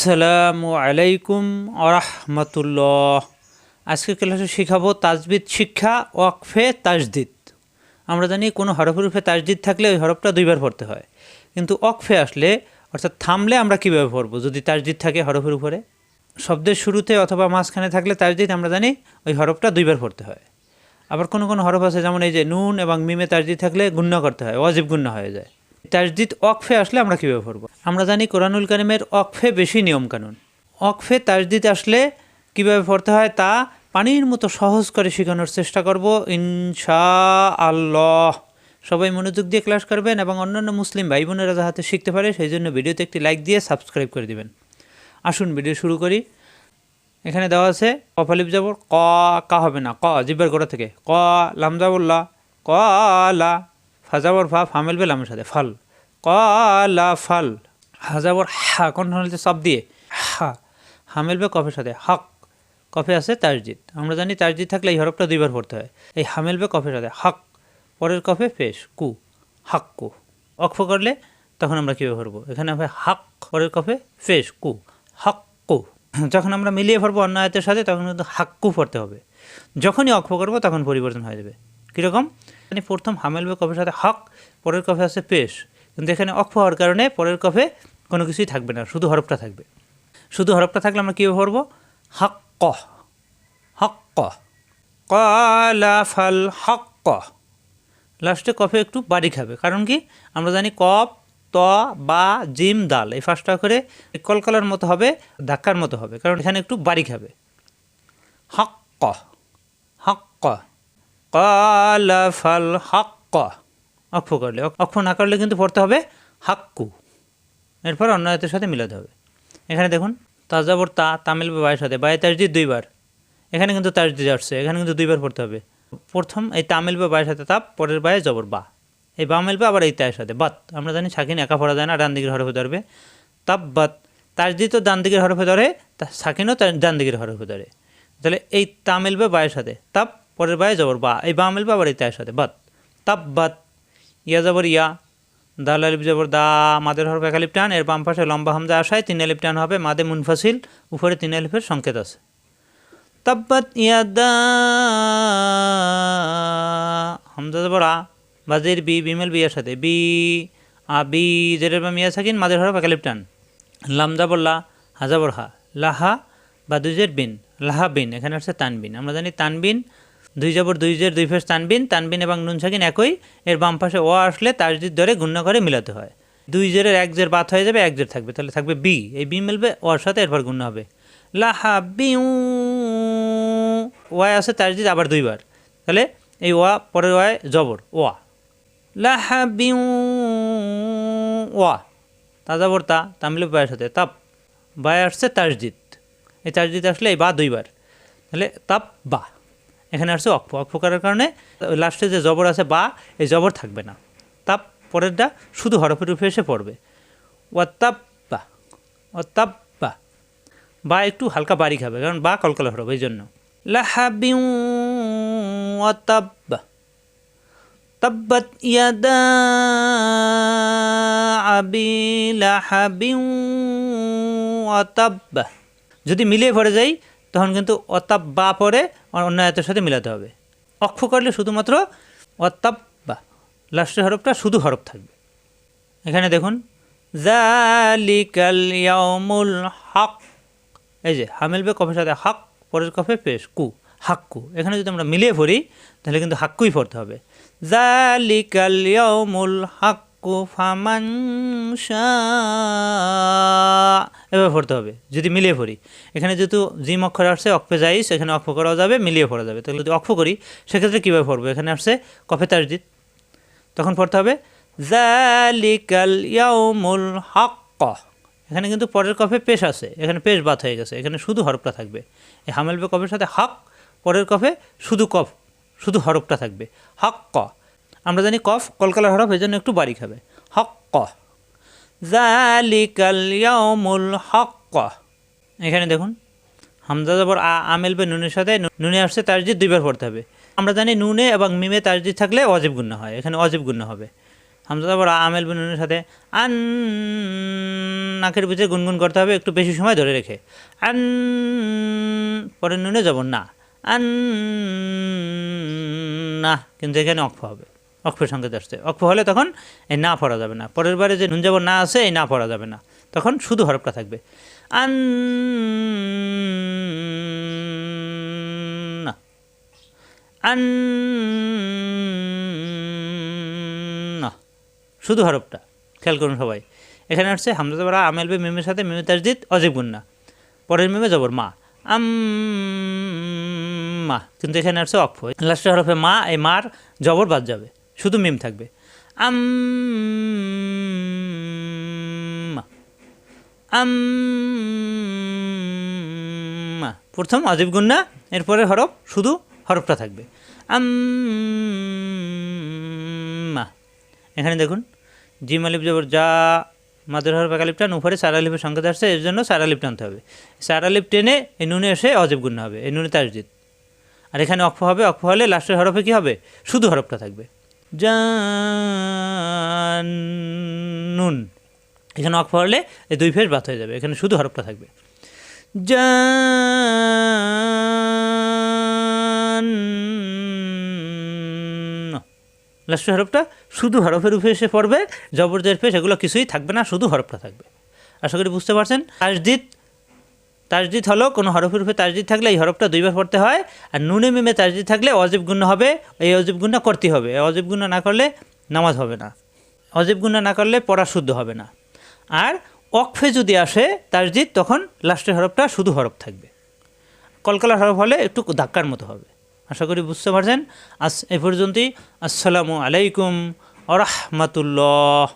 আসসালামু আলাইকুম আরহামতুল্লাহ। আজকে ক্লাসে শিখাবো তাজবিদ শিক্ষা, ওয়াকফে তাজদিদ। আমরা জানি কোনো হরফের উপরে তাজদিদ থাকলে ওই হরফটা দুইবার পড়তে হয়। কিন্তু ওয়াকফে আসলে, অর্থাৎ থামলে আমরা কীভাবে পড়ব? যদি তাজদিদ থাকে হরফের উপরে। শব্দের শুরুতে অথবা মাঝখানে থাকলে তাজদিদ, আমরা জানি ওই হরফটা দুইবার পড়তে হয়। আবার কোনো কোনো হরফ আছে, যেমন এই যে নুন এবং মিমে তাজদিদ থাকলে গুণ্য করতে হয় অজীব গুণ্য হয়ে যায়। তাজদিদ অকফে আসলে আমরা কীভাবে পড়ব? আমরা জানি কোরআনুল কারিমের অকফে বেশি নিয়মকানুন। অকফে তাজদিদ আসলে কীভাবে পড়তে হয়? তা পানির মতো সহজ করে শেখানোর চেষ্টা করব ইনশা আল্লাহ সবাই মনোযোগ দিয়ে ক্লাস করবেন এবং অন্যান্য মুসলিম ভাই বোনেরা যাহাতে শিখতে পারে, সেই জন্য ভিডিওতে একটি লাইক দিয়ে সাবস্ক্রাইব করে দিবেন। আসুন ভিডিও শুরু করি। এখানে দেওয়া আছে কফালিপ যাবর ক, কা হবে না, ক, জিব্বার গোড়া থেকে। ক, লাম যাবল্লা ক, লা। ফাজাবর ফা ফামেল বে লামের সাথে, ফাল। ক লা ফাল। হাজাবর হা হচ্ছে সব দিয়ে। হা, হামেল বে কফের সাথে, হক। কফে আছে তারজিদ আমরা জানি তারজিদ থাকলে এই হরফটা দুইবার পড়তে হয়। এই হামেল বে কফের সাথে, হক। পরের কফে ফেস কু। হাক কু। অক্ষ করলে তখন আমরা কীভাবে পড়ব এখানে হবে হাক। পরের কফে ফেস কু। হাক কু। যখন আমরা মিলিয়ে পড়ব অন্য আয়তের সাথে, তখন কিন্তু হাক্কু পড়তে হবে। যখনই অক্ষ করব, তখন পরিবর্তন হয়ে যাবে। কীরকম? মানে প্রথম হামেল বে কফের সাথে হক, পরের কফে আছে পেশ। কিন্তু এখানে অক্ষ হওয়ার কারণে পরের কফে কোনো কিছুই থাকবে না, শুধু হরফটা থাকবে। শুধু হরফটা থাকলে আমরা কীভাবে পড়ব হক ক হক ক কলা ফাল হক ক লাস্টে কফে একটু বাড়ি খাবে। কারণ কি? আমরা জানি কপ ত, বা, জিম, দাল, এই ফার্স্টটা করে কলকলার মতো হবে, ধাক্কার মতো হবে। কারণ এখানে একটু বাড়ি খাবে। হক ক হক ক কলা ফাল হক ক অক্ষ করলে অক্ষ না করলে কিন্তু পড়তে হবে হাক্কু। এরপর অন্য হাতের সাথে মিলাতে হবে। এখানে দেখুন, তাজাবর তা, তামিল বা বায়ের সাথে বায়ে তাজদিদ দুইবার। এখানে কিন্তু তাজদিদ আসছে, এখানে কিন্তু দুইবার পড়তে হবে। প্রথম এই তামিল বা বায়ের সাথে তাপ, পরের বায়ে জবর বা। এই বা মেলবে আবার এই তায়ের সাথে, বাত। আমরা জানি সাকিন একা পড়া যায় না, ডান দিকের হরফে ধরবে। তাপ, বাত। তাজদিদ তো ডান দিকের হরফে ধরে সাকিনও ডান দিকের হরফে ধরে। তাহলে এই তা মিলবে বায়ের সাথে তাপ পরের বায়ে জবর বা, এই বা মিলবে আবার এই তায়ের সাথে বাত তাপ বাত ইয়া জবর ইয়া দাল আলিফ জবর দা, মাদের হরফ এক আলিফ টান, এর বাম পাশে লম্বা হামজা আসায় তিন আলিফ টান হবে, মাদে মুনফাসিল, উপরে তিন আলিফের সংকেত আছে। তাব্বাত ইয়াদা হামজা জবর আ, বাজের বি বিমেল বিয়ার সাথে বি, আ, বি জেরের বা মিয়া সাকিন, মাদের হরফ এক আলিফ টান। লাম যাবর লা হাজাবর হা লাহা বা দুজের বিন লাহা বিন, এখানে হচ্ছে তানবিন, আমরা জানি তানবিন দুই যাবর দুই জের দুই ফেস তানবিন তানবিন এবং নুন সাকিন একই। এর বাম পাশে ও আসলে তাজদিদ ধরে গুণ্য করে মিলাতে হয়। দুই জেরের এক জের বাত হয়ে যাবে, এক জের থাকবে। তাহলে থাকবে বি। এই বি মিলবে ওর সাথে, এরপর গুণ্য হবে। লাহা বিউ ওয়াই আছে তাজদিদ আবার দুইবার। তাহলে এই ওয়া, পরের ওয়ায় জবর, ওয়া। লাহা বিউ ওয়া তাজাবর তা। তামিল বায়ের সাথে, তাপ। বায় আসছে তাজদিদ। এই তাজদিদ আসলে এই বা দুইবার। তাহলে তাপ বা। এখানে আসছে অক্ষ। অক্ষ করার কারণে লাস্টে যে জবর আছে বা, এই জবর থাকবে না। তাপ পরেরটা শুধু হরফের রূপে এসে পড়বে। ওয়াত্তাপ বা অত্তাপ বা বা একটু হালকা বাড়ি খাবে কারণ বা কলকলা হরফ, এই জন্য। লাহাবিউ ওয়াতাব্বা যদি মিলিয়ে পড়ে যাই তখন কিন্তু অতাব্বা পরে অন্য আয়তের সাথে মিলাতে হবে। অক্ষ করলে শুধুমাত্র অত্তাপ বা। লাস্টের হরফটা শুধু হরফ থাকবে। এখানে দেখুন, জালিকাল হক। এই যে হামিলবে কফের সাথে হক, পরের কফে পেশ, কু, হাক্কু। এখানে যদি আমরা মিলিয়ে পড়ি, তাহলে কিন্তু হাক্কুই পড়তে হবে। জালিকাল ইয়াউমুল ফামান শাআ এভাবে পড়তে হবে, যদি মিলিয়ে পড়ি। এখানে যেহেতু জিম অক্ষর আসছে, অক্ষে যাইস এখানে অক্ষ করাও যাবে, মিলিয়ে পড়া যাবে। তাহলে যদি অক্ষ করি, সেক্ষেত্রে কীভাবে পড়ব? এখানে আসছে কফে তারজিৎ তখন পড়তে হবে জালিকাল ইয়াউমুল হাক্ক এখানে কিন্তু পরের কফে পেশ আছে, এখানে পেশ বাত হয়ে গেছে। এখানে শুধু হরফটা থাকবে। এই হামেলবে কফের সাথে হক, পরের কফে শুধু কফ, শুধু হরফটা থাকবে। হক ক। আমরা জানি কফ কলকালার হরফ এই জন্য একটু বাড়ি খাবে হক ক জালিকাল ক এখানে দেখুন, হামজা জবর আ আমেলবে নুনের সাথে নুনে আসছে তার তারজিদ দুইবার পড়তে হবে। আমরা জানি নুনে এবং মিমে তার তারজিদ থাকলে অজীব গুণ্য হয়, এখানে অজীব গুণ্য হবে। হামজা তারপর আমেল বিনুনের সাথে আন, নাকের ভিতরে গুনগুন করতে হবে, একটু বেশি সময় ধরে রেখে। আন, পরে নুনে যাব না। আন, না, কিন্তু এখানে অক্ষ হবে। অক্ষের সংকেত আসছে। অক্ষ হলে তখন এই না পড়া যাবে না। পরের বারে যে নুন না আছে এই না পড়া যাবে না। তখন শুধু হরফটা থাকবে। আন আন শুধু হরফটা। খেয়াল করুন সবাই। এখানে আসছে হামজা জবরা আমেল বে, মিমের সাথে মিমে তাজদিদ, অজীব গুন্না। পরের মেমে জবর মা। আম মা। কিন্তু এখানে আসছে অক্ষ লাস্টের হরফে মা, এই মার জবর বাদ যাবে। শুধু মিম থাকবে। আম আম প্রথম অজীব গুন্না, এরপরে হরফ, শুধু হরফটা থাকবে। আম এখানে দেখুন, জিম আলিফ জবর যা, মাদের হরফ একালিপ টান উপরে সার আলিফের সংকেত আসছে, এর জন্য সার আলিফ টানতে হবে। সার আলিফ টেনে এই নুনে এসে অজীব গুন্না হবে, এই নুনে তাজদিদ আর এখানে অক্ষ হবে অক্ষ হলে লাস্টের হরফে কী হবে? শুধু হরফটা থাকবে। জানুন। এখানে অক্ষ হলে এই দুই ফেস বাদ হয়ে যাবে। এখানে শুধু হরফটা থাকবে। জান লাস্টের হরফটা, শুধু হরফের উপরে এসে পড়বে, জবরদের ফেস, এগুলো কিছুই থাকবে না, শুধু হরফটা থাকবে। আশা করি বুঝতে পারছেন? তাজদিদ তাজদিদ হলো, কোনো হরফের উপরে তাজদিদ থাকলে এই হরফটা দুইবার পড়তে হয়, আর নুনে মিমে তাজদিদ থাকলে অজীব গুণ হবে, এই অজীব গুণা করতে হবে। এই অজীব গুণা না করলে নামাজ হবে না। অজীব গুণা না করলে পড়া শুদ্ধ হবে না। আর অক্ষে যদি আসে তাজদিদ, তখন লাস্টের হরফটা শুধু হরফ থাকবে। কলকালার হরফ হলে একটু ধাক্কার মতো হবে। আশা করি বুঝতে পারছেন? আস এ পর্যন্তই। আসসালামু আলাইকুম আরহামাতুল্লাহ